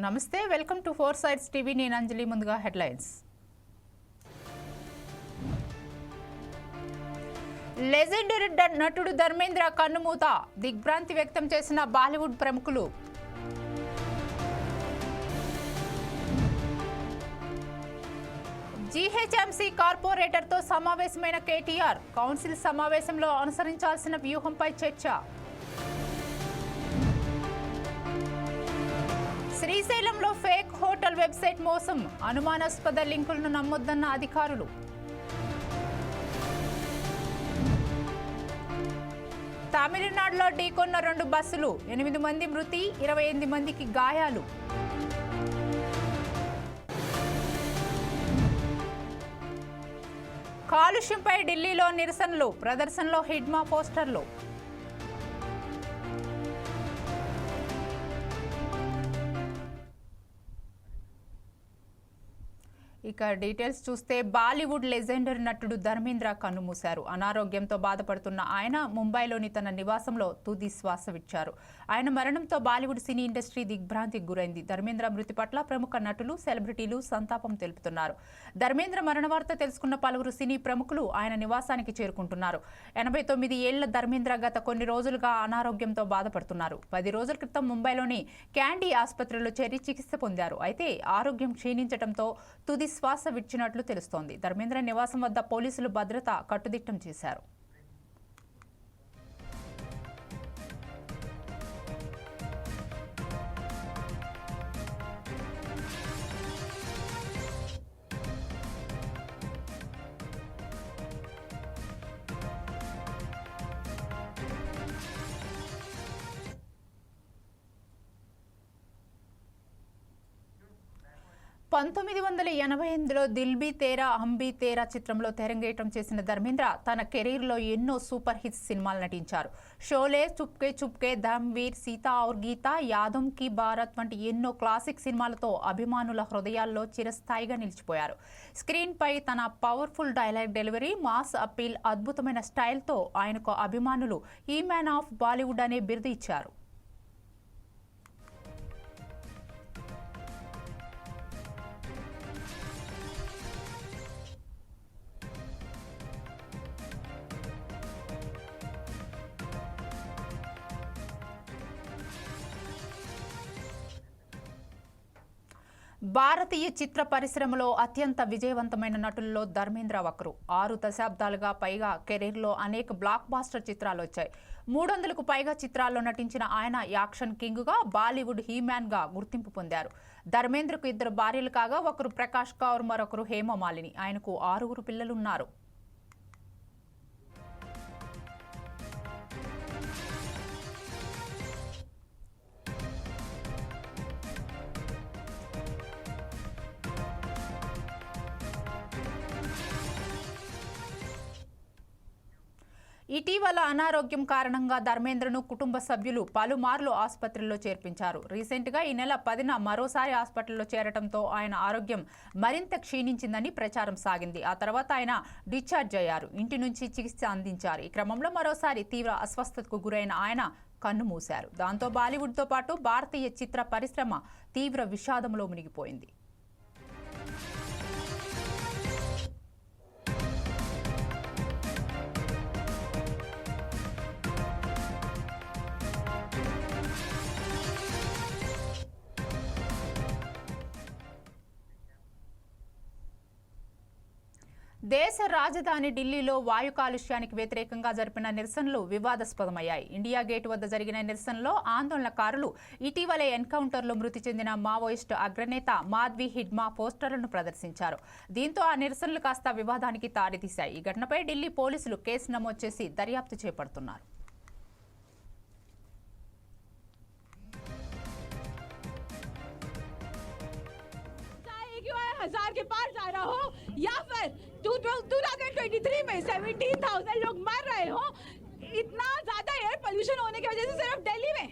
నమస్తే welcome to four sides TV. నేను అంజలి ముందుగా హెడ్లైన్స్. లెజెండరీ నటుడు ధర్మేంద్ర కన్నుమూత దిగ్భ్రాంతి వ్యక్తం చేసిన బాలీవుడ్ ప్రముఖులు. జీహెచ్ఎంసీ కార్పొరేటర్తో సమావేశమైన కేటీఆర్ కౌన్సిల్ సమావేశంలో అనుసరించాల్సిన వ్యూహంపై చర్చ. శ్రీశైలంలో ఫేక్ హోటల్ వెబ్సైట్ మోసం. అనుమానాస్పద లింకులను నమ్మొద్దన్న అధికారులు. తమిళనాడులో ఢీకొన్న రెండు బస్సులు ఎనిమిది మంది మృతి ఇరవై ఎనిమిది మందికి గాయాలు. కాలుష్యంపై ఢిల్లీలో నిరసనలు ప్రదర్శనలో హిడ్మా పోస్టర్లు. ఇక డీటెయిల్స్ చూస్తే బాలీవుడ్ లెజెండర్ నటుడు ధర్మేంద్ర కన్నుమూశారు. అనారోగ్యంతో బాధపడుతున్న ఆయన ముంబైలోని తన నివాసంలో తుది శ్వాస విచ్చారు ఆయన మరణంతో బాలీవుడ్ సినీ ఇండస్ట్రీ దిగ్భ్రాంతికి గురైంది. ధర్మేంద్ర మృతి పట్ల ప్రముఖ నటులు సెలబ్రిటీలు సంతాపం తెలుపుతున్నారు. ధర్మేంద్ర మరణ వార్త తెలుసుకున్న పలువురు సినీ ప్రముఖులు ఆయన నివాసానికి చేరుకుంటున్నారు. ఎనభై తొమ్మిది ఏళ్ళ ధర్మేంద్ర గత కొన్ని రోజులుగా అనారోగ్యంతో బాధపడుతున్నారు. పది రోజుల క్రితం ముంబైలోని క్యాండీ ఆసుపత్రిలో చేరి చికిత్స పొందారు. అయితే ఆరోగ్యం క్షీణించడంతో తుది శ్వాస విడిచినట్లు తెలుస్తోంది. ధర్మేంద్ర నివాసం వద్ద పోలీసులు భద్రత కట్టుదిట్టం చేశారు. పంతొమ్మిది వందల ఎనభై ఎనిమిదిలో దిల్బీ తేరా హంబీ తేరా చిత్రంలో తెరంగేటం చేసిన ధర్మేంద్ర తన కెరీర్లో ఎన్నో సూపర్ హిట్ సినిమాలు నటించారు. షోలే చుప్కే చుప్కే ధమ్వీర్ సీతా ఔర్ గీత యాదం కి భారత్ వంటి ఎన్నో క్లాసిక్ సినిమాలతో అభిమానుల హృదయాల్లో చిరస్థాయిగా నిలిచిపోయారు. స్క్రీన్పై తన powerful dialogue delivery mass appeal అద్భుతమైన స్టైల్తో ఆయనకు అభిమానులు ఈ మ్యాన్ ఆఫ్ బాలీవుడ్ అనే బిరుదు ఇచ్చారు. భారతీయ చిత్ర పరిశ్రమలో అత్యంత విజయవంతమైన నటుల్లో ధర్మేంద్ర ఒకరు ఆరు దశాబ్దాలుగా పైగా కెరీర్లో అనేక బ్లాక్ బాస్టర్ చిత్రాలు వచ్చాయి. మూడు వందలకు పైగా చిత్రాల్లో నటించిన ఆయన యాక్షన్ కింగ్గా బాలీవుడ్ హీమ్యాన్గా గుర్తింపు పొందారు. ధర్మేంద్రకు ఇద్దరు భార్యలు కాగా ఒకరు ప్రకాష్ కౌర్ మరొకరు హేమమాలిని ఆయనకు ఆరుగురు పిల్లలున్నారు. ఇటీవల అనారోగ్యం కారణంగా ధర్మేంద్రను కుటుంబ సభ్యులు పలుమార్లు ఆసుపత్రిలో చేర్పించారు. రీసెంట్గా ఈ నెల పదిన మరోసారి హాస్పిటల్లో చేరటంతో ఆయన ఆరోగ్యం మరింత క్షీణించిందని ప్రచారం సాగింది. ఆ తర్వాత ఆయన డిశ్చార్జ్ అయ్యారు. ఇంటి నుంచి చికిత్స అందించారు. ఈ క్రమంలో మరోసారి తీవ్ర అస్వస్థతకు గురైన ఆయన కన్ను మూశారు. దాంతో బాలీవుడ్తో పాటు భారతీయ చిత్ర పరిశ్రమ తీవ్ర విషాదంలో మునిగిపోయింది. దేశ రాజధాని ఢిల్లీలో వాయు కాలుష్యానికి వ్యతిరేకంగా జరిపిన నిరసనలు వివాదాస్పదమయ్యాయి ఇండియా గేట్ వద్ద జరిగిన నిరసనలో ఆందోళనకారులు ఇటీవలే ఎన్కౌంటర్లో మృతి చెందిన మావోయిస్టు అగ్రనేత మాధ్వి హిడ్మా పోస్టర్లను ప్రదర్శించారు దీంతో ఆ నిరసనలు కాస్త వివాదానికి తారితీశాయి ఈ ఘటనపై ఢిల్లీ పోలీసులు కేసు నమోదు చేసి దర్యాప్తు చేపడుతున్నారు चाहे क्यों है हजार के पार जा रहा हो या फिर टू थाउज़ेंड ट्वेंटी थ्री में सेवेंटीन थाउज़ेंड लोग मर रहे हो। इतना ज़्यादा एयर पोल्यूशन होने की वजह से सिर्फ़ दिल्ली में।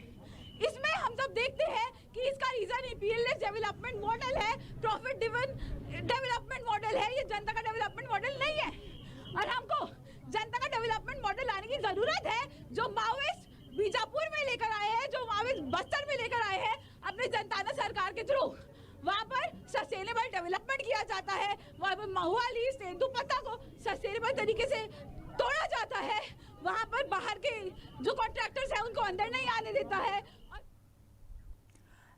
इसमें हम सब देखते हैं कि इसका रीजन इंपीरियलिस्ट डेवलपमेंट मॉडल है प्रॉफिट डिवन डेवलपमेंट मॉडल है, ये जनता का डेवलपमेंट मॉडल नहीं है। और हमको जनता का डेवलपमेंट मॉडल लाने की ज़रूरत है, जो माओइस्ट बीजापुर में लेकर आए हैं, जो माओइस्ट बस्तर में लेकर आए हैं, अपने जनताना सरकार के थ्रू। वहाँ पर सस्टेनेबल डेवलपमेंट किया जाता है। वहाँ पर महुआली तेंदुपत्ता को सस्टेनेबल तरीके से तोड़ा जाता है। वहाँ पर बाहर के जो कॉन्ट्रैक्टर्स हैं, उनको अंदर नहीं आने देता है।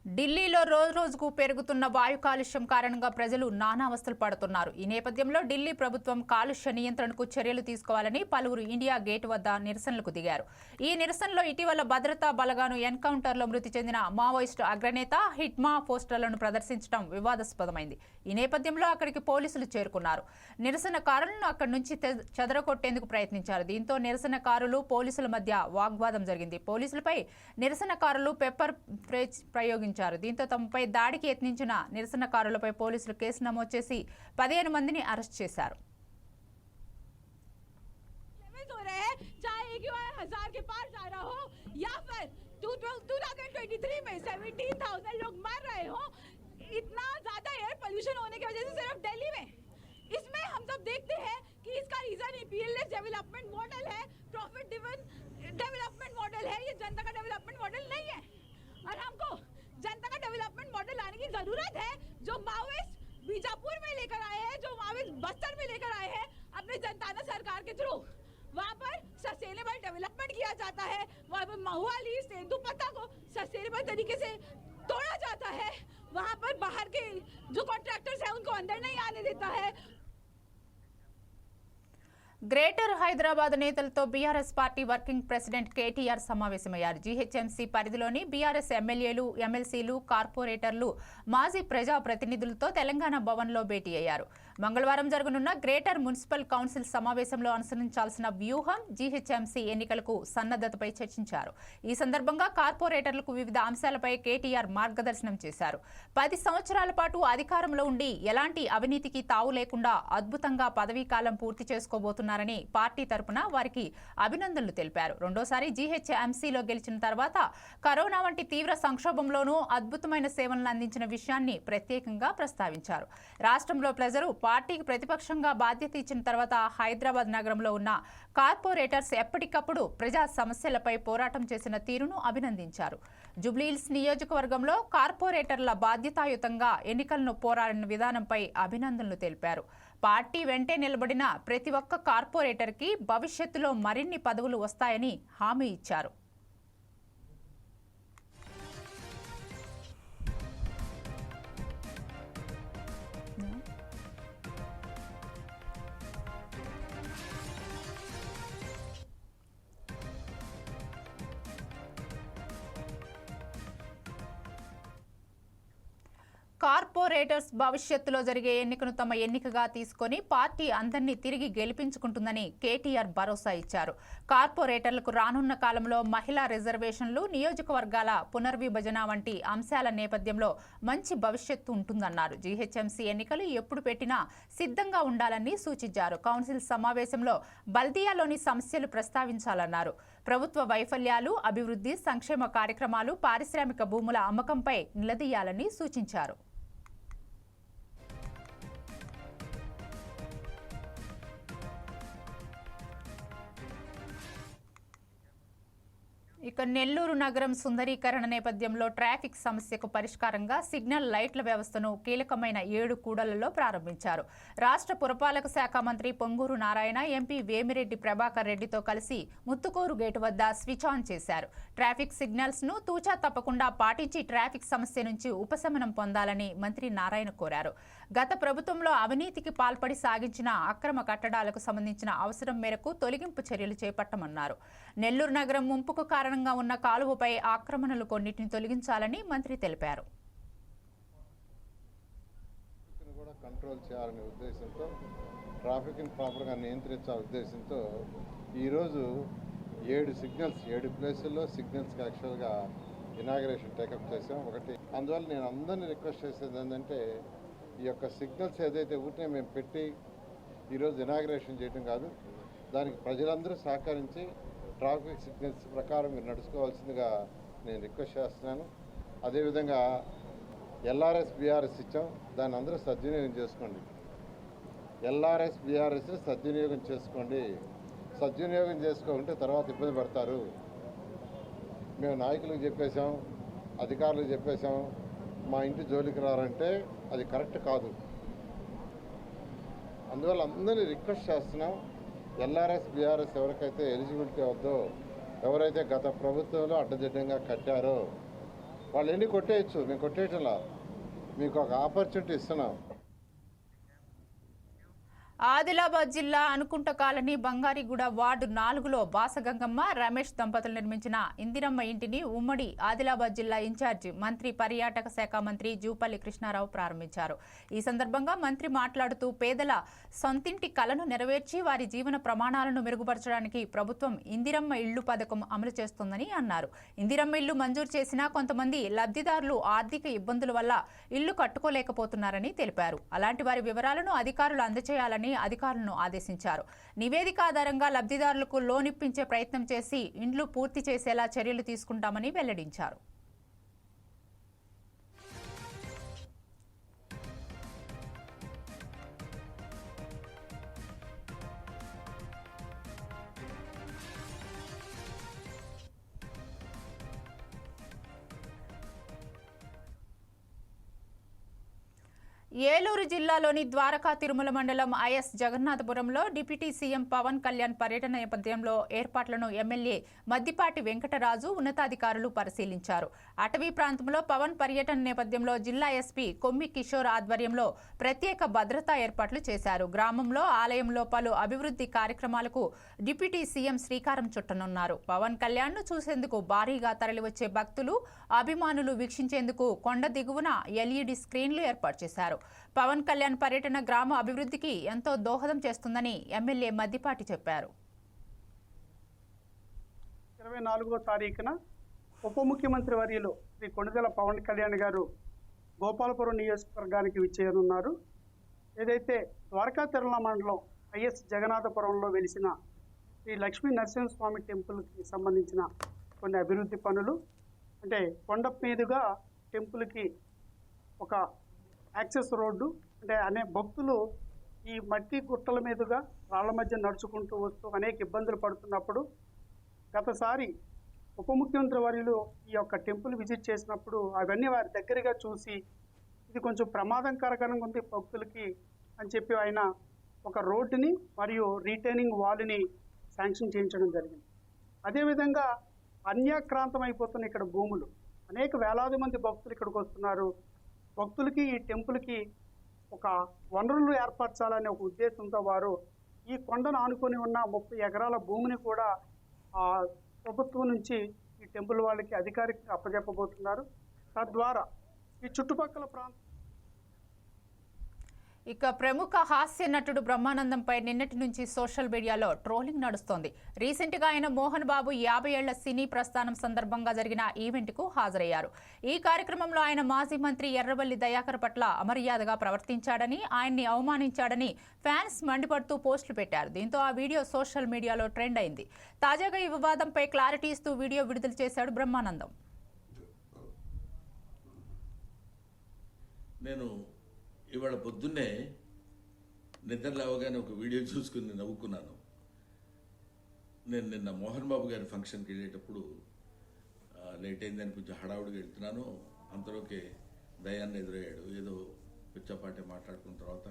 ఢిల్లీలో రోజు రోజుకు పెరుగుతున్న వాయు కాలుష్యం కారణంగా ప్రజలు నానావస్థలు పడుతున్నారు. ఈ నేపథ్యంలో ఢిల్లీ ప్రభుత్వం కాలుష్య నియంత్రణకు చర్యలు తీసుకోవాలని పలువురు ఇండియా గేట్ వద్ద నిరసనలకు దిగారు. ఈ నిరసనలో ఇటీవల భద్రతా బలగాను ఎన్కౌంటర్లో మృతి చెందిన మావోయిస్టు అగ్రనేత హిట్మా పోస్టర్లను ప్రదర్శించడం వివాదాస్పదమైంది. ఈ నేపథ్యంలో అక్కడికి పోలీసులు చేరుకున్నారు. నిరసనకారులను అక్కడి నుంచి చెదరగొట్టేందుకు ప్రయత్నించారు. దీంతో నిరసనకారులు పోలీసుల మధ్య వాగ్వాదం జరిగింది. పోలీసులపై నిరసనకారులు పెప్పర్ ప్రయోగించారు ప్రయోగించారు దీంతో తమపై దాడికి యత్నించిన నిరసనకారులపై పోలీసులు కేసు నమోదు చేసి పదిహేను మందిని అరెస్ట్ చేశారు लेवल्स हो रहे हैं चाहे एक हजार के पार जा रहा हो या फिर टू थाउजेंड ट्वेंटी थ्री में सेवनटीन थाउजेंड लोग मर रहे हो इतना ज्यादा एयर पोल्यूशन होने की वजह से सिर्फ दिल्ली में इसमें हम सब देखते हैं कि इसका रीजन पीएलएस डेवलपमेंट मॉडल है प्रॉफिट ड्रिवन डेवलपमेंट मॉडल है ये जनता का डेवलपमेंट मॉडल नहीं है और हमको जनता का डेवलपमेंट मॉडल लाने की ज़रूरत है, जो माओइस्ट बीजापुर में लेकर आए हैं, जो माओइस्ट बस्तर में लेकर आए हैं, अपने जनताना सरकार के थ्रू वहाँ पर सस्टेनेबल डेवलपमेंट किया जाता है, वहाँ पर महुआली सेंधु पत्ता को सस्टेनेबल तरीके से तोड़ा जाता है। वहाँ पर बाहर के जो कॉन्ट्रैक्टर्स हैं, उनको अंदर नहीं आने देता है। గ్రేటర్ హైదరాబాద్ నేతలతో BRS party working president KTR సమావేశమయ్యారు. జీహెచ్ఎంసీ పరిధిలోని బీఆర్ఎస్ ఎమ్మెల్యేలు ఎమ్మెల్సీలు కార్పొరేటర్లు మాజీ ప్రజాప్రతినిధులతో తెలంగాణ భవన్లో భేటీ అయ్యారు. మంగళవారం జరగనున్న గ్రేటర్ మున్సిపల్ కౌన్సిల్ సమావేశంలో అనుసరించాల్సిన వ్యూహం జీహెచ్ఎంసీ ఎన్నికలకు సన్నద్ధతపై చర్చించారు. ఈ సందర్భంగా కార్పొరేటర్లకు వివిధ అంశాలపై కేటీఆర్ మార్గదర్శనం చేశారు. పది సంవత్సరాల పాటు అధికారంలో ఉండి ఎలాంటి అవినీతికి తావు లేకుండా అద్భుతంగా పదవీకాలం పూర్తి చేసుకోబోతున్నారని పార్టీ తరపున వారికి అభినందనలు తెలిపారు. రెండోసారి జీహెచ్ఎంసీలో గెలిచిన తర్వాత కరోనా వంటి తీవ్ర సంక్షోభంలోనూ అద్భుతమైన సేవలను అందించిన విషయాన్ని ప్రత్యేకంగా ప్రస్తావించారు. రాష్ట్రంలో ప్రజలు పార్టీకి ప్రతిపక్షంగా బాధ్యత ఇచ్చిన తర్వాత హైదరాబాద్ నగరంలో ఉన్న కార్పొరేటర్స్ ఎప్పటికప్పుడు ప్రజా సమస్యలపై పోరాటం చేసిన తీరును అభినందించారు. జుబ్లీహిల్స్ నియోజకవర్గంలో కార్పొరేటర్ల బాధ్యతాయుతంగా ఎన్నికలను పోరాడిన విధానంపై అభినందనలు తెలిపారు. పార్టీ వెంటే నిలబడిన ప్రతి ఒక్క కార్పొరేటర్కి భవిష్యత్తులో మరిన్ని పదవులు వస్తాయని హామీ ఇచ్చారు. కార్పొరేటర్స్ భవిష్యత్తులో జరిగే ఎన్నికను తమ ఎన్నికగా తీసుకొని పార్టీ అందరినీ తిరిగి గెలిపించుకుంటుందని కేటీఆర్ భరోసా ఇచ్చారు. కార్పొరేటర్లకు రానున్న కాలంలో మహిళా రిజర్వేషన్లు నియోజకవర్గాల పునర్విభజన వంటి అంశాల నేపథ్యంలో మంచి భవిష్యత్తు ఉంటుందన్నారు. జీహెచ్ఎంసీ ఎన్నికలు ఎప్పుడు పెట్టినా సిద్ధంగా ఉండాలని సూచించారు. కౌన్సిల్ సమావేశంలో బల్దియాలోని సమస్యలు ప్రస్తావించాలన్నారు. ప్రభుత్వ వైఫల్యాలు అభివృద్ధి సంక్షేమ కార్యక్రమాలు పారిశ్రామిక భూముల అమ్మకంపై నిలదీయాలని సూచించారు. ఇక నెల్లూరు నగరం సుందరీకరణ నేపథ్యంలో ట్రాఫిక్ సమస్యకు పరిష్కారంగా సిగ్నల్ లైట్ల వ్యవస్థను కీలకమైన ఏడు కూడలలో ప్రారంభించారు. రాష్ట్ర పురపాలక శాఖ మంత్రి పొంగూరు నారాయణ ఎంపీ వేమిరెడ్డి ప్రభాకర్ రెడ్డితో కలిసి ముత్తుకూరు గేటు వద్ద స్విచ్ ఆన్ చేశారు. ట్రాఫిక్ సిగ్నల్స్ను తూచా తప్పకుండా పాటించి ట్రాఫిక్ సమస్య నుంచి ఉపశమనం పొందాలని మంత్రి నారాయణ కోరారు. గత ప్రభుత్వంలో అవినీతికి పాల్పడి సాగించిన అక్రమ కట్టడాలకు సంబంధించిన అవసరం మేరకు తొలగింపు చర్యలు చేపట్టమన్నారు. నెల్లూరు నగరం ముంపుకు కారణంగా ఉన్న కాలువపై ఆక్రమణలు కొన్నిటిని తొలగించాలని మంత్రి తెలిపారు. కూడా కంట్రోల్ చేయాలనే ఉద్దేశంతో ట్రాఫిక్ని ప్రాపర్గా నియంత్రించాలనే ఉద్దేశంతో ఈరోజు ఏడు సిగ్నల్స్ ఏడు ప్లేసుల్లో సిగ్నల్స్కి యాక్చువల్గా ఇనాగరేషన్ టేకప్ చేసాం ఒకటి అందువల్ల నేను అందరినీ రిక్వెస్ట్ చేసేది ఏంటంటే ఈ యొక్క సిగ్నల్స్ ఏదైతే ఊరినే మేము పెట్టి ఈరోజు ఇనాగరేషన్ చేయడం కాదు దానికి ప్రజలందరూ సహకరించి ట్రాఫిక్ సిగ్నల్స్ ప్రకారం మీరు నడుచుకోవాల్సిందిగా నేను రిక్వెస్ట్ చేస్తున్నాను. అదేవిధంగా ఎల్ఆర్ఎస్ బీఆర్ఎస్ ఇచ్చాం దాన్ని అందరూ సద్వినియోగం చేసుకోండి. ఎల్ఆర్ఎస్ బీఆర్ఎస్ సద్వినియోగం చేసుకోండి. సద్వినియోగం చేసుకోకుంటే తర్వాత ఇబ్బంది పడతారు. మేము నాయకులకు చెప్పేశాం అధికారులకు చెప్పేశాం మా ఇంటి జోలికి రారంటే అది కరెక్ట్ కాదు. అందువల్ల అందరినీ రిక్వెస్ట్ చేస్తున్నాం ఎల్ఆర్ఎస్ బీఆర్ఎస్ ఎవరికైతే ఎలిజిబిలిటీ అవుద్దో ఎవరైతే గత ప్రభుత్వంలో అడ్డదిడ్డంగా కట్టారో వాళ్ళు ఎన్ని కొట్టేయచ్చు? మేము కొట్టేయటంలా. మీకు ఒక ఆపర్చునిటీ ఇస్తున్నాం. ఆదిలాబాద్ జిల్లా అనుకుంట కాలనీ బంగారిగూడ వార్డు నాలుగులో బాసగంగమ్మ రమేష్ దంపతులు నిర్మించిన ఇందిరమ్మ ఇంటిని ఉమ్మడి ఆదిలాబాద్ జిల్లా ఇన్ఛార్జి మంత్రి పర్యాటక శాఖ మంత్రి జూపల్లి కృష్ణారావు ప్రారంభించారు. ఈ సందర్భంగా మంత్రి మాట్లాడుతూ పేదల సొంతింటి కలను నెరవేర్చి వారి జీవన ప్రమాణాలను మెరుగుపరచడానికి ప్రభుత్వం ఇందిరమ్మ ఇళ్ళు పథకం అమలు చేస్తోందని అన్నారు. ఇందిరమ్మ ఇల్లు మంజూరు చేసినా కొంతమంది లబ్ధిదారులు ఆర్థిక ఇబ్బందుల వల్ల ఇల్లు కట్టుకోలేకపోతున్నారని తెలిపారు. అలాంటి వారి వివరాలను అధికారులు అందజేయాలని అధికారులను ఆదేశించారు. నివేదిక ఆధారంగా లబ్ధిదారులకు లోన్ ఇప్పించే ప్రయత్నం చేసి ఇండ్లు పూర్తి చేసేలా చర్యలు తీసుకుంటామని వెల్లడించారు. ఏలూరు జిల్లాలోని ద్వారకా తిరుమల మండలం ఐఎస్ జగన్నాథపురంలో డిప్యూటీ సీఎం పవన్ కళ్యాణ్ పర్యటన నేపథ్యంలో ఏర్పాట్లను ఎమ్మెల్యే మద్దిపాటి వెంకటరాజు ఉన్నతాధికారులు పరిశీలించారు. అటవీ ప్రాంతంలో పవన్ పర్యటన నేపథ్యంలో జిల్లా ఎస్పీ కొమ్మి కిషోర్ ఆధ్వర్యంలో ప్రత్యేక భద్రతా ఏర్పాట్లు చేశారు. గ్రామంలో ఆలయంలో పలు అభివృద్ధి కార్యక్రమాలకు డిప్యూటీ సీఎం శ్రీకారం చుట్టనున్నారు. పవన్ కళ్యాణ్ను చూసేందుకు భారీగా తరలివచ్చే భక్తులు అభిమానులు వీక్షించేందుకు కొండ దిగువన ఎల్ఈడి స్క్రీన్లు ఏర్పాటు చేశారు. పవన్ కళ్యాణ్ పర్యటన గ్రామ అభివృద్ధికి ఎంతో దోహదం చేస్తుందని ఎమ్మెల్యే మద్దిపాటి చెప్పారు. ఇరవై నాలుగో తారీఖున ఉప ముఖ్యమంత్రి వర్యులు శ్రీ కొండదెల పవన్ కళ్యాణ్ గారు గోపాలపురం నియోజకవర్గానికి విచ్చేయనున్నారు. ఏదైతే ద్వారకా తిరుమల మండలం ఐఎస్ జగన్నాథపురంలో వెలిసిన శ్రీ లక్ష్మీ నరసింహస్వామి టెంపుల్కి సంబంధించిన కొన్ని అభివృద్ధి పనులు అంటే కొండ మీదుగా టెంపుల్కి ఒక యాక్సెస్ రోడ్డు అంటే అనే భక్తులు ఈ మట్టి గుట్టల మీదుగా రాళ్ళ మధ్య నడుచుకుంటూ వస్తూ అనేక ఇబ్బందులు పడుతున్నప్పుడు గతసారి ఉప ముఖ్యమంత్రి వర్యులు ఈ యొక్క టెంపుల్ విజిట్ చేసినప్పుడు అవన్నీ వారి దగ్గరగా చూసి ఇది కొంచెం ప్రమాదకరంగా ఉంది భక్తులకి అని చెప్పి ఆయన ఒక రోడ్డుని మరియు రీటైనింగ్ వాల్ని శాంక్షన్ చేయించడం జరిగింది. అదేవిధంగా అన్యాక్రాంతం అయిపోతున్న ఇక్కడ భూములు. అనేక వేలాది మంది భక్తులు ఇక్కడికి వస్తున్నారు. భక్తులకి ఈ టెంపుల్కి ఒక వనరులు ఏర్పరచాలనే ఒక ఉద్దేశంతో వారు ఈ కొండను ఆనుకొని ఉన్న ముప్పై ఎకరాల భూమిని కూడా ఆ ప్రభుత్వం నుంచి ఈ టెంపుల్ వాళ్ళకి అధికారికంగా అప్పజెప్పబోతున్నారు. తద్వారా ఈ చుట్టుపక్కల ప్రాంతం ఇక ప్రముఖ హాస్య నటుడు బ్రహ్మానందంపై నిన్నటి నుంచి సోషల్ మీడియాలో ట్రోలింగ్ నడుస్తోంది. రీసెంట్గా ఆయన మోహన్ బాబు యాభై ఏళ్ళ సినీ ప్రస్థానం సందర్భంగా జరిగిన ఈవెంట్కు హాజరయ్యారు. ఈ కార్యక్రమంలో ఆయన మాజీ మంత్రి ఎర్రబల్లి దయాకర్ పట్ల అమర్యాదగా ప్రవర్తించాడని ఆయన్ని అవమానించాడని ఫ్యాన్స్ మండిపడుతూ పోస్టులు పెట్టారు. దీంతో ఆ వీడియో సోషల్ మీడియాలో ట్రెండ్ అయింది. తాజాగా ఈ వివాదంపై క్లారిటీ ఇస్తూ వీడియో విడుదల చేశాడు బ్రహ్మానందం. నేను ఇవాళ పొద్దున్నే నిద్ర లేవగానే ఒక వీడియో చూసుకుని నవ్వుకున్నాను. నేను నిన్న మోహన్ బాబు గారి ఫంక్షన్కి వెళ్ళేటప్పుడు లేట్ అయిందని కొంచెం హడావుడిగా వెళ్తున్నాను. అంతలోకే దయాన్ని ఎదురయ్యాడు. ఏదో పిచ్చపాటి మాట్లాడుకున్న తర్వాత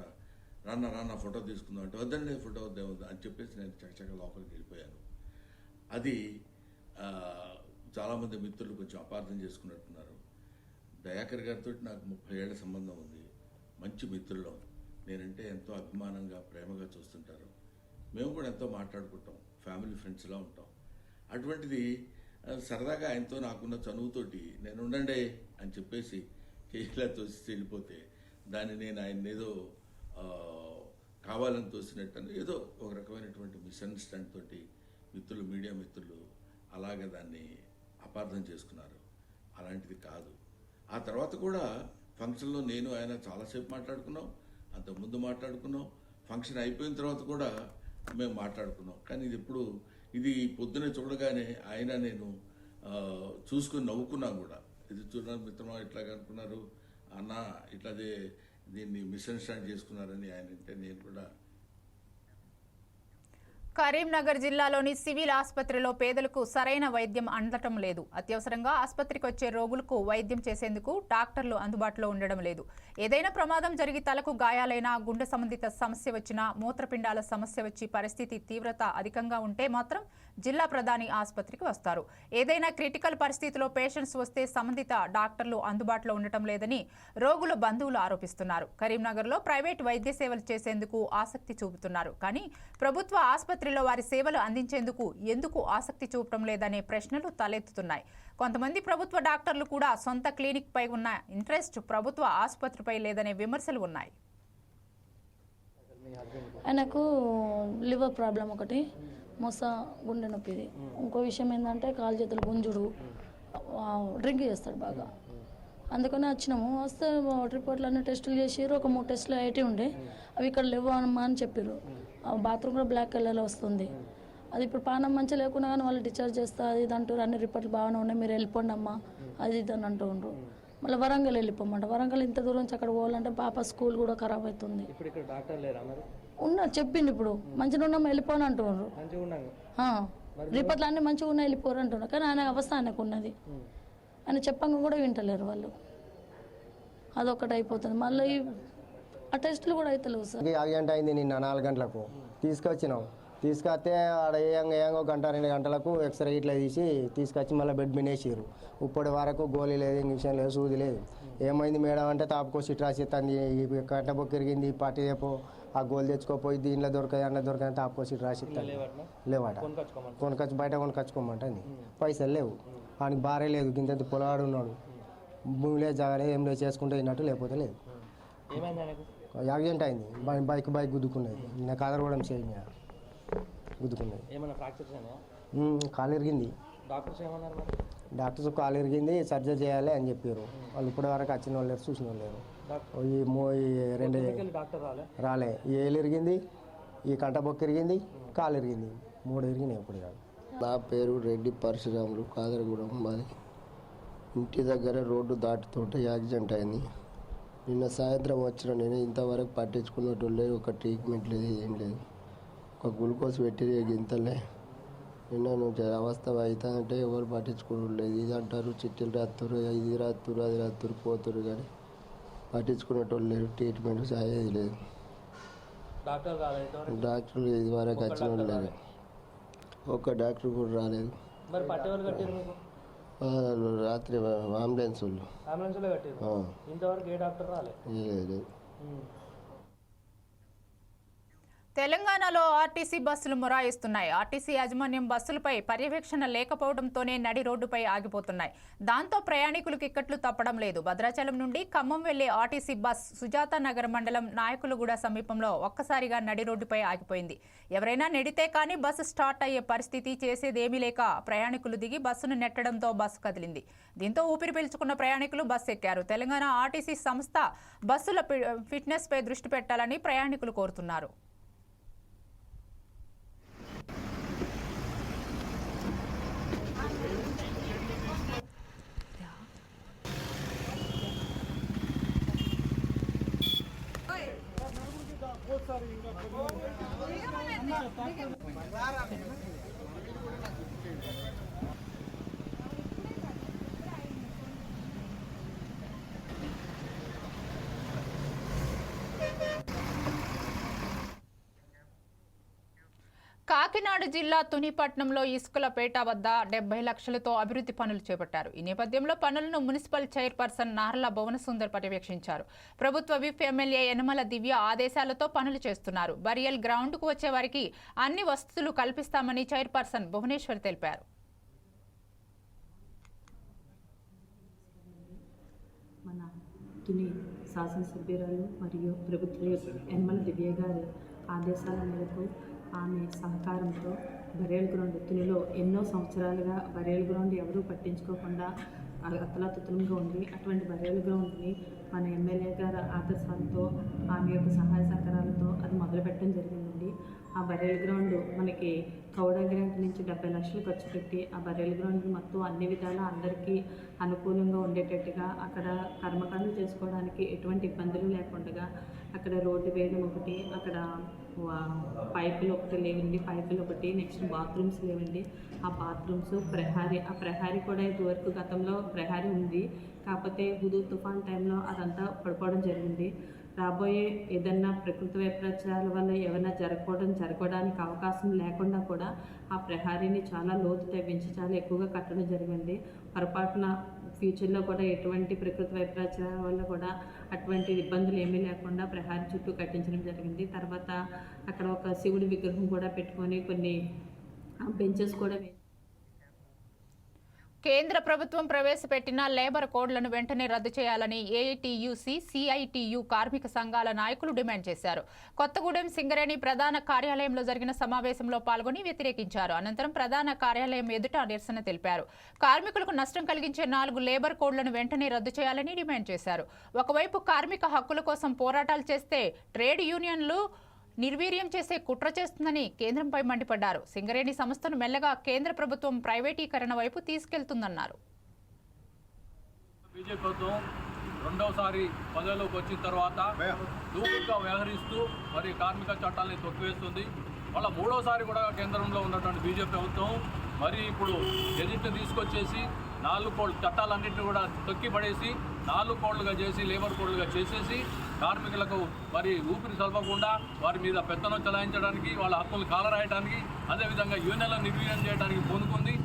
రాన్న రాన్న ఫోటో తీసుకుందాం అంటే వద్దండి ఫోటో వద్దే వద్దు అని చెప్పేసి నేను చకచక లోపలికి వెళ్ళిపోయాను. అది చాలామంది మిత్రులు కొంచెం అపార్థం చేసుకున్నట్టున్నారు. దయాకర్ గారితో నాకు ముప్పై ఏళ్ళ సంబంధం ఉంది. మంచి మిత్రులం. నేనంటే ఎంతో అభిమానంగా ప్రేమగా చూస్తుంటారు. మేము కూడా ఎంతో మాట్లాడుకుంటాం. ఫ్యామిలీ ఫ్రెండ్స్లా ఉంటాం. అటువంటిది సరదాగా ఆయనతో నాకున్న చనువుతోటి నేను ఉండండి అని చెప్పేసి ఇలా తోసి వెళ్ళిపోతే దాన్ని నేను ఆయన ఏదో కావాలని తోసినట్టు ఏదో ఒక రకమైనటువంటి మిస్అండర్స్టాండ్ తోటి మిత్రులు మీడియా మిత్రులు అలాగే దాన్ని అపార్థం చేసుకున్నారు. అలాంటిది కాదు. ఆ తర్వాత కూడా ఫంక్షన్లో నేను ఆయన చాలాసేపు మాట్లాడుకున్నాం అంతకుముందు ముందు మాట్లాడుకున్నాం. ఫంక్షన్ అయిపోయిన తర్వాత కూడా మేము మాట్లాడుకున్నాం. కానీ ఇది ఇప్పుడు ఇది పొద్దునే చూడగానే ఆయన నేను చూసుకొని చూసుకుని నవ్వుకున్నాం కూడా. ఇది చూడడానికి మిత్రమా ఇట్లాగా అనుకున్నారు. అన్న ఇట్లాదే దీన్ని మిస్అండర్స్టాండ్ చేసుకున్నారని ఆయన అంటే నేను కూడా కరీంనగర్ జిల్లాలోని సివిల్ ఆసుపత్రిలో పేదలకు సరైన వైద్యం అందటం లేదు. అత్యవసరంగా ఆసుపత్రికి వచ్చే రోగులకు వైద్యం చేసేందుకు డాక్టర్లు అందుబాటులో ఉండడం లేదు. ఏదైనా ప్రమాదం జరిగి తలకు గాయాలైనా గుండె సంబంధిత సమస్య వచ్చినా మూత్రపిండాల సమస్య వచ్చి పరిస్థితి తీవ్రత అధికంగా ఉంటే మాత్రం జిల్లా ప్రధాని ఆసుపత్రికి వస్తారు. ఏదైనా క్రిటికల్ పరిస్థితిలో పేషెంట్స్ వస్తే సంబంధిత డాక్టర్లు అందుబాటులో ఉండటం లేదని రోగుల బంధువులు ఆరోపిస్తున్నారు. కరీంనగర్లో ప్రైవేట్ వైద్య సేవలు చేసేందుకు ఆసక్తి చూపుతున్నారు. కానీ ప్రభుత్వ ఆసుపత్రి ఆసుపత్రిలో వారి సేవలు అందించేందుకు ఎందుకు ఆసక్తి చూపడం లేదనే ప్రశ్నలు తలెత్తుతున్నాయి. కొంతమంది ప్రభుత్వ డాక్టర్లు కూడా సొంత క్లినిక్పై ఉన్న ఇంట్రెస్ట్ ప్రభుత్వ ఆసుపత్రిపై లేదనే విమర్శలు ఉన్నాయి. ఆయనకు లివర్ ప్రాబ్లం ఒకటి మొస గుండె నొప్పిది ఇంకో విషయం ఏంటంటే కాలు చేతులు గుంజుడు. డ్రింక్ చేస్తాడు బాగా. అందుకని వచ్చినాము. వస్తే రిపోర్ట్లు అన్ని టెస్టులు చేసి ఒక మూడు టెస్టులు అయితే ఉండే. అవి ఇక్కడ లేవు అమ్మా అని చెప్పారు బాత్రూమ్ కూడా బ్లాక్ కలర్లో వస్తుంది. అది ఇప్పుడు పానం మంచిగా లేకున్నా కానీ వాళ్ళు డిశ్చార్జ్ చేస్తా అది ఇది అంటారు. అన్ని రిపోర్ట్లు బాగానే ఉన్నాయి. మీరు వెళ్ళిపోండి అమ్మా. అది ఇది అని అంటూ ఉండ్రు. మళ్ళీ వరంగల్ వెళ్ళిపోమంట. వరంగల్ ఇంత దూరం నుంచి అక్కడ పోవాలంటే పాప స్కూల్ కూడా ఖరాబ్ అవుతుంది. ఉన్నా చెప్పిండు ఇప్పుడు. మంచిగా ఉన్నాం వెళ్ళిపోని అంటున్నారు రిపోర్ట్లు అన్నీ మంచిగా ఉన్నాయి వెళ్ళిపోరు అంటున్నారు కానీ ఆయన అవస్థ ఆయనకు ఉన్నది. ఆయన చెప్పంగా కూడా వింటలేరు వాళ్ళు. అదొకటి అయిపోతుంది. మళ్ళీ ఆ టెస్టులు కూడా అవుతలేవు సార్. యాక్సిడెంట్ అయింది నిన్న నాలుగు గంటలకు. తీసుకొచ్చినాం. తీసుకొస్తే ఆడ ఏంగ ఏంగో గంట రెండు గంటలకు ఎక్స్రే ఇట్లా తీసి తీసుకొచ్చి మళ్ళీ బెడ్ మీద వేసిర్రు. ఇప్పటి వరకు గోళీ లేదు ఇంజక్షన్ లేదు సూది లేదు. ఏమైంది మేడం అంటే తాపుకో సిట్ రాసిస్తుంది ఈ కట్ట బొక్క ఇరిగింది ఈ పట్టి రేపు ఆ గోల్ తెచ్చుకోపోయి దీనిలో దొరకదు అన్న దొరకదు తాపుకో సిట్ రాసిస్తుంది లేవట. కొనుకొచ్చి బయట కొనుకొచ్చుకోమంటుంది. పైసలు లేవు. వానికి భార్య లేదు గింత పొలవాడు ఉన్నాడు భూమి లేదు జాగా ఏం లేదు చేసుకుంటే అయినట్టు లేకపోతే లేదు. ఏమైంది ఆయనకు? యాక్సిడెంట్ అయింది. బైక్ బైక్ గుద్దుకున్నది. నాకు ఆదరవడం చేయండి గుద్దుకున్నది. ఏమైనా ఫ్రాక్చర్స్ కాలు ఇరిగింది. డాక్టర్స్ ఏమన్నారు మరి? డాక్టర్స్ కాలు ఇరిగింది సర్జరీ చేయాలి అని చెప్పారు. వాళ్ళు ఇప్పటి వరకు వచ్చిన వాళ్ళు లేరు చూసిన వాళ్ళు లేరు. ఈ మో ఈ రెండు రాలే? ఏలు ఇరిగింది ఈ కంట బొక్క ఇరిగింది కాలు ఇరిగింది. మూడు ఇరిగినాయి ఇప్పుడు కాదు నా పేరు రెడ్డి పరశురాములు కాదరగూడెం మాది. ఇంటి దగ్గర రోడ్డు దాటుతుంటే యాక్సిడెంట్ అయింది. నిన్న సాయంత్రం వచ్చిన నేను ఇంతవరకు పట్టించుకున్నట్టు లేదు ఒక ట్రీట్మెంట్ లేదు ఏం లేదు. ఒక గ్లూకోజ్ పెట్టి ఇంతలే. నిన్న నువ్వు జర అవస్థ అవుతా అంటే ఎవరు పట్టించుకోవడం లేదు. ఇది అంటారు చిట్టీలు రాత్తురు ఇది రాత్తురు అది రాత్తురు పోతురు కానీ పట్టించుకునేటోళ్ళు లేరు ట్రీట్మెంట్ అయ్యేది లేదు. డాక్టర్లు ఇదివరకు వచ్చిన వాళ్ళు లేరు. ఒక్క డాక్టర్ కూడా రాలేదు. మరి పట్టేవాళ్ళు కట్టారు మీకు ఆ, రాత్రి అంబులెన్స్ వాళ్ళు అంబులెన్స్లో కట్టారు ఆ, ఇంతవరకు ఏ డాక్టర్ రాలే లేదు లేదు ఉమ్. తెలంగాణలో ఆర్టీసీ బస్సులు మొరాయిస్తున్నాయి. ఆర్టీసీ యాజమాన్యం బస్సులపై పర్యవేక్షణ లేకపోవడంతోనే నడి రోడ్డుపై ఆగిపోతున్నాయి. దాంతో ప్రయాణికులకు ఇక్కట్లు తప్పడం లేదు. భద్రాచలం నుండి ఖమ్మం వెళ్ళే ఆర్టీసీ బస్ సుజాత నగర్ మండలం నాయకులగూడ సమీపంలో ఒక్కసారిగా నడి రోడ్డుపై ఆగిపోయింది. ఎవరైనా నెడితే కానీ బస్సు స్టార్ట్ అయ్యే పరిస్థితి చేసేదేమీ లేక ప్రయాణికులు దిగి బస్సును నెట్టడంతో బస్సు కదిలింది. దీంతో ఊపిరి పీల్చుకున్న ప్రయాణికులు బస్సు ఎక్కారు. తెలంగాణ ఆర్టీసీ సంస్థ బస్సుల ఫిట్నెస్పై ఫిట్నెస్ పై దృష్టి పెట్టాలని ప్రయాణికులు కోరుతున్నారు. ¡Vamos! ¡Vamos! కాకినాడ జిల్లా తునిపట్నంలో ఇసుకలపేట వద్ద డెబ్బై లక్షలతో అభివృద్ధి పనులు చేపట్టారు. ఈ నేపథ్యంలో పనులను మున్సిపల్ చైర్పర్సన్ నార్ల భువనసుందర్ పర్యవేక్షించారు. ప్రభుత్వ విప్ ఎమ్మెల్యే యనమల దివ్య ఆదేశాలతో పనులు చేస్తున్నారు. బరియల్ గ్రౌండ్కు వచ్చే వారికి అన్ని వసతులు కల్పిస్తామని చైర్పర్సన్ భువనేశ్వర్ తెలిపారు. మన తుని శాసనసభ్యురాలు మరియు ప్రభుత్వ యనమల దివ్య గారి ఆదేశాల మేరకు ఆమె సహకారంతో బరేల్ గ్రౌండ్ తునిలో ఎన్నో సంవత్సరాలుగా బరేల్ గ్రౌండ్ ఎవరూ పట్టించుకోకుండా అతలాతుతలంగా ఉంది అటువంటి బరేల్ గ్రౌండ్ని మన ఎమ్మెల్యే గారి ఆదర్శాలతో ఆమె యొక్క సహాయ సహకారాలతో అది మొదలుపెట్టడం జరిగిందండి. ఆ బరేల్ గ్రౌండ్ మనకి కౌడ గ్రాంట్ నుంచి డెబ్బై లక్షలు ఖర్చు పెట్టి ఆ బరేల్ గ్రౌండ్ మొత్తం అన్ని విధాలా అందరికీ అనుకూలంగా ఉండేటట్టుగా అక్కడ కర్మకాండలు చేసుకోవడానికి ఎటువంటి ఇబ్బందులు లేకుండా అక్కడ రోడ్డు వేయడం ఒకటి అక్కడ పైపులు ఒకటి లేవండి పైపులు ఒకటి నెక్స్ట్ బాత్రూమ్స్ లేవండి. ఆ బాత్రూమ్స్ ప్రహారీ ఆ ప్రహారీ కూడా ఇదివరకు గతంలో ప్రహారీ ఉంది. కాకపోతే హుదూ తుఫాన్ టైంలో అదంతా పడిపోవడం జరిగింది. రాబోయే ఏదన్నా ప్రకృతి వైపరీత్యాల వల్ల ఏమైనా జరగకపోవడం జరగడానికి అవకాశం లేకుండా కూడా ఆ ప్రహారీని చాలా లోతు తవ్వించి చాలా ఎక్కువగా కట్టడం జరిగింది. పొరపాటున ఫ్యూచర్లో కూడా ఎటువంటి ప్రకృతి వైపరీత్యాల వల్ల కూడా అటువంటి ఇబ్బందులు ఏమీ లేకుండా ప్రహారీ చుట్టూ కట్టించడం జరిగింది. తర్వాత అక్కడ ఒక శివుడి విగ్రహం కూడా పెట్టుకొని కొన్ని బెంచెస్ కూడా కేంద్ర ప్రభుత్వం ప్రవేశపెట్టిన లేబర్ కోడ్లను వెంటనే రద్దు చేయాలని ఏఐటీయూసీ సిఐటియు కార్మిక సంఘాల నాయకులు డిమాండ్ చేశారు. కొత్తగూడెం సింగరేణి ప్రధాన కార్యాలయంలో జరిగిన సమావేశంలో పాల్గొని వ్యతిరేకించారు. అనంతరం ప్రధాన కార్యాలయం ఎదుట నిరసన తెలిపారు. కార్మికులకు నష్టం కలిగించే నాలుగు లేబర్ కోడ్లను వెంటనే రద్దు చేయాలని డిమాండ్ చేశారు. ఒకవైపు కార్మిక హక్కుల కోసం పోరాటాలు చేస్తే ట్రేడ్ యూనియన్లు నిర్వీర్యం చేసే కుట్ర చేస్తుందని కేంద్రంపై మండిపడ్డారు. సింగరేణి సంస్థను మెల్లగా కేంద్ర ప్రభుత్వం ప్రైవేటీకరణ వైపు తీసుకెళ్తుందన్నారు. బీజేపీ ప్రభుత్వం రెండవసారి పదవిలోకి వచ్చిన తర్వాత దూకుడుగా వ్యవహరిస్తూ మరి కార్మిక చట్టాలని తొక్కివేస్తుంది. మళ్ళీ మూడోసారి కూడా కేంద్రంలో ఉన్నటువంటి బీజేపీ ప్రభుత్వం మరి ఇప్పుడు గెజిట్ తీసుకొచ్చేసి నాలుగు కోళ్ళు చట్టాలన్నింటినీ కూడా తొక్కి పడేసి నాలుగు కోళ్ళుగా చేసి లేబర్ కోళ్ళుగా చేసేసి కార్మికులకు మరి ఊపిరి చల్పకుండా వారి మీద పెత్తనం చలాయించడానికి వాళ్ళ హక్కులు కాలరాయడానికి అదేవిధంగా యూనియన్లను నిర్వీర్యం చేయడానికి పూనుకుంది.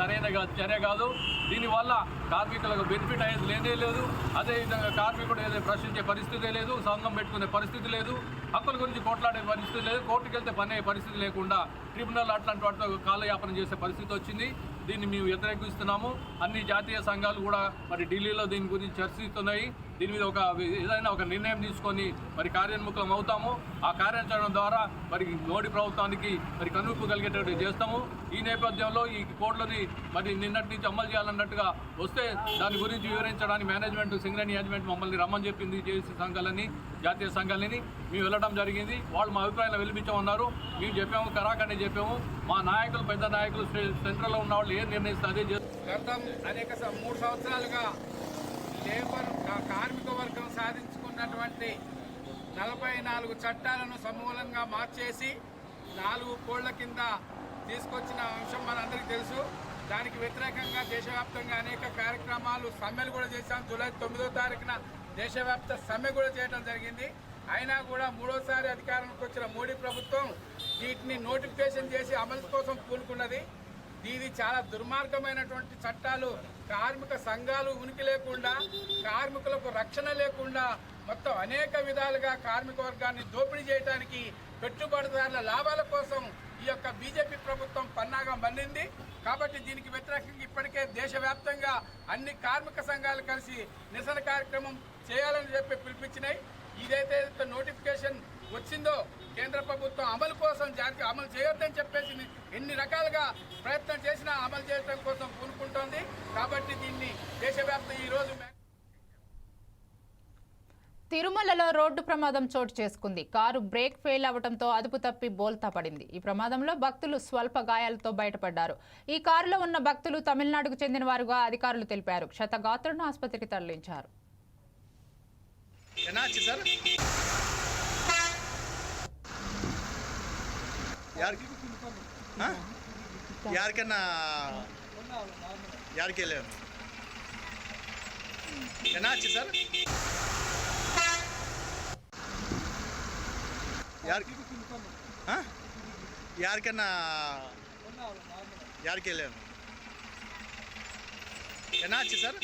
సరైన చర్య కాదు. దీనివల్ల కార్మికులకు బెనిఫిట్ అయ్యేది లేనే లేదు. అదేవిధంగా కార్మికుడు ఏదో ప్రశ్నించే పరిస్థితి లేదు సంఘం పెట్టుకునే పరిస్థితి లేదు హక్కుల గురించి కోట్లాడే పరిస్థితి లేదు కోర్టుకు వెళ్తే పని అయ్యే పరిస్థితి లేకుండా ట్రిబ్యునల్ అట్లాంటి వాటితో కాలయాపన చేసే పరిస్థితి వచ్చింది. దీన్ని మేము వ్యతిరేకిస్తున్నాము. అన్ని జాతీయ సంఘాలు కూడా మరి ఢిల్లీలో దీని గురించి చర్చిస్తున్నాయి. దీని మీద ఒక ఏదైనా ఒక నిర్ణయం తీసుకొని మరి కార్యోన్ముఖం అవుతాము. ఆ కార్యాచరణ ద్వారా మరి మోడీ ప్రభుత్వానికి మరి కనుపు కలిగేటట్టు చేస్తాము. ఈ నేపథ్యంలో ఈ కోడ్లని మరి నిన్నటి నుంచి అమలు చేయాలన్నట్టుగా వస్తే దాని గురించి వివరించడానికి మేనేజ్మెంట్ సింగరేణి మేనేజ్మెంట్ మమ్మల్ని రమ్మని చెప్పింది జేసీ సంఘాలని జాతీయ సంఘాలని. మేము వెళ్ళడం జరిగింది. వాళ్ళు మా అభిప్రాయాలు వెలిపించమన్నారు. మేము చెప్పాము కరాఖండి చెప్పాము. మా నాయకులు పెద్ద నాయకులు సెంట్రల్లో ఉన్న వాళ్ళు ఏం నిర్ణయిస్తే అదే చేస్తారు. గతం అనేక మూడు సంవత్సరాలుగా లేబర్ కార్మిక వర్గం సాధించుకున్నటువంటి నలభై నాలుగు చట్టాలను సమూలంగా మార్చేసి నాలుగు కోళ్ళ కింద తీసుకొచ్చిన అంశం మనందరికీ తెలుసు. దానికి వ్యతిరేకంగా దేశవ్యాప్తంగా అనేక కార్యక్రమాలు సమ్మెలు కూడా చేశాం. జూలై తొమ్మిదో తారీఖున దేశవ్యాప్త సమ్మె కూడా చేయడం జరిగింది. అయినా కూడా మూడోసారి అధికారంలోకి వచ్చిన మోడీ ప్రభుత్వం వీటిని నోటిఫికేషన్ చేసి అమలు కోసం పూనుకున్నది. ఇది చాలా దుర్మార్గమైనటువంటి చట్టాలు కార్మిక సంఘాలు ఉనికి లేకుండా కార్మికులకు రక్షణ లేకుండా మొత్తం అనేక విధాలుగా కార్మిక వర్గాన్ని దోపిడీ చేయడానికి పెట్టుబడిదారుల లాభాల కోసం ఈ యొక్క బీజేపీ ప్రభుత్వం పన్నాగం బండింది కాబట్టి దీనికి వ్యతిరేకంగా ఇప్పటికే దేశవ్యాప్తంగా అన్ని కార్మిక సంఘాలు కలిసి నిరసన కార్యక్రమం చేయాలని చెప్పి పిలిపించినాయి. ఇదైతే నోటిఫికేషన్ వచ్చిందో కేంద్ర ప్రభుత్వం అమలు కోసం జాతీయ అమలు చేయొద్దని చెప్పేసి ఎన్ని రకాలుగా ప్రయత్నం చేసినా అమలు చేయడం కోసం పూనుకుంటోంది. కాబట్టి దీన్ని దేశవ్యాప్త ఈ రోజు మే- తిరుమలలో రోడ్డు ప్రమాదం చోటు చేసుకుంది. కారు బ్రేక్ ఫెయిల్ అవడంతో అదుపు తప్పి బోల్తా పడింది. ఈ ప్రమాదంలో భక్తులు స్వల్ప గాయాలతో బయటపడ్డారు. ఈ కారులో ఉన్న భక్తులు తమిళనాడుకు చెందిన వారుగా అధికారులు తెలిపారు. క్షతగాత్రులను ఆసుపత్రికి తరలించారు. ಯಾರಿಗೆ யாருக்கண்ணா யாருக்கு இல்லை என்னாச்சு சார் யாருக்கு ஆ யாருக்கண்ணா யாருக்கு இல்லை என்னாச்சு சார்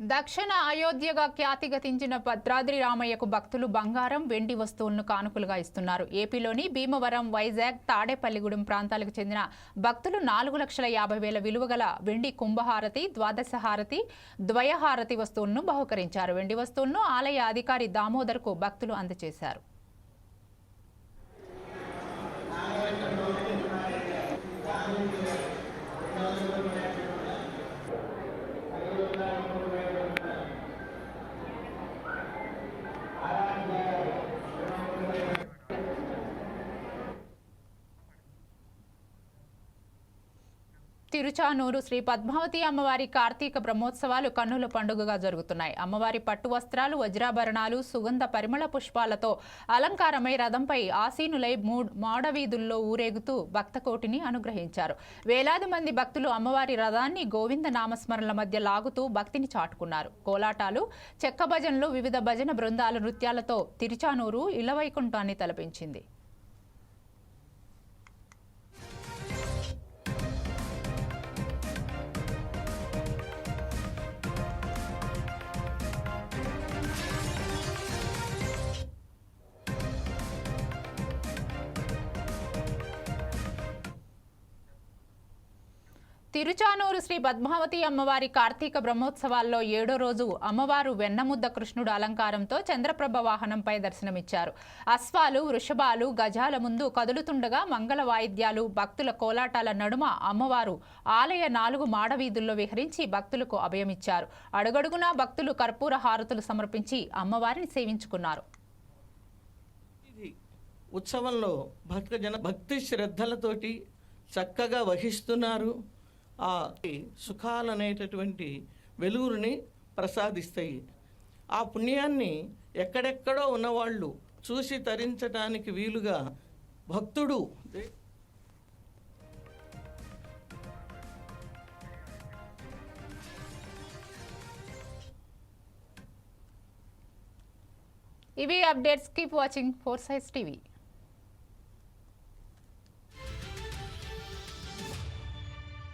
దక్షిణ అయోధ్యగా ఖ్యాతిగతించిన భద్రాద్రి రామయ్యకు భక్తులు బంగారం వెండి వస్తువులను కానుకలుగా ఇస్తున్నారు. ఏపీలోని భీమవరం వైజాగ్ తాడేపల్లిగూడెం ప్రాంతాలకు చెందిన భక్తులు నాలుగు లక్షల యాభై వేల విలువగల వెండి కుంభహారతి ద్వాదశ హారతి ద్వయహారతి వస్తువులను బహుకరించారు. వెండి వస్తువులను ఆలయ అధికారి దామోదర్కు భక్తులు అందజేశారు. తిరుచానూరు శ్రీ పద్మావతి అమ్మవారి కార్తీక బ్రహ్మోత్సవాలు కన్నుల పండుగగా జరుగుతున్నాయి. అమ్మవారి పట్టు వస్త్రాలు వజ్రాభరణాలు సుగంధ పరిమళ పుష్పాలతో అలంకారమై రథంపై ఆసీనులై మూడ్ మాడవీధుల్లో ఊరేగుతూ భక్తకోటిని అనుగ్రహించారు. వేలాది మంది భక్తులు అమ్మవారి రథాన్ని గోవింద నామస్మరణల మధ్య లాగుతూ భక్తిని చాటుకున్నారు. కోలాటాలు చెక్క భజనలు వివిధ భజన బృందాల నృత్యాలతో తిరుచానూరు ఇలవైకుంఠాన్ని తలపించింది. తిరుచానూరు శ్రీ పద్మావతి అమ్మవారి కార్తీక బ్రహ్మోత్సవాల్లో ఏడో రోజు అమ్మవారు వెన్నముద్ద కృష్ణుడు అలంకారంతో చంద్రప్రభ వాహనంపై దర్శనమిచ్చారు. అశ్వాలు వృషభాలు గజాల ముందు కదులుతుండగా మంగళ వాయిద్యాలు భక్తుల కోలాటాల నడుమ అమ్మవారు ఆలయ నాలుగు మాడవీధుల్లో విహరించి భక్తులకు అభయమిచ్చారు. అడుగడుగునా భక్తులు కర్పూర హారతులు సమర్పించి అమ్మవారిని సేవించుకున్నారు. ఉత్సవంలో భక్తజన భక్తి శ్రద్ధలతోటి చక్కగా వహిస్తున్నారు. ఆ సుఖాలనేటటువంటి వెలుగురిని ప్రసాదిస్తాయి. ఆ పుణ్యాన్ని ఎక్కడెక్కడో ఉన్నవాళ్ళు చూసి తరించడానికి వీలుగా భక్తుడు ఇవి అప్డేట్స్. కీప్ వాచింగ్ ఫోర్ సైజ్ టీవీ.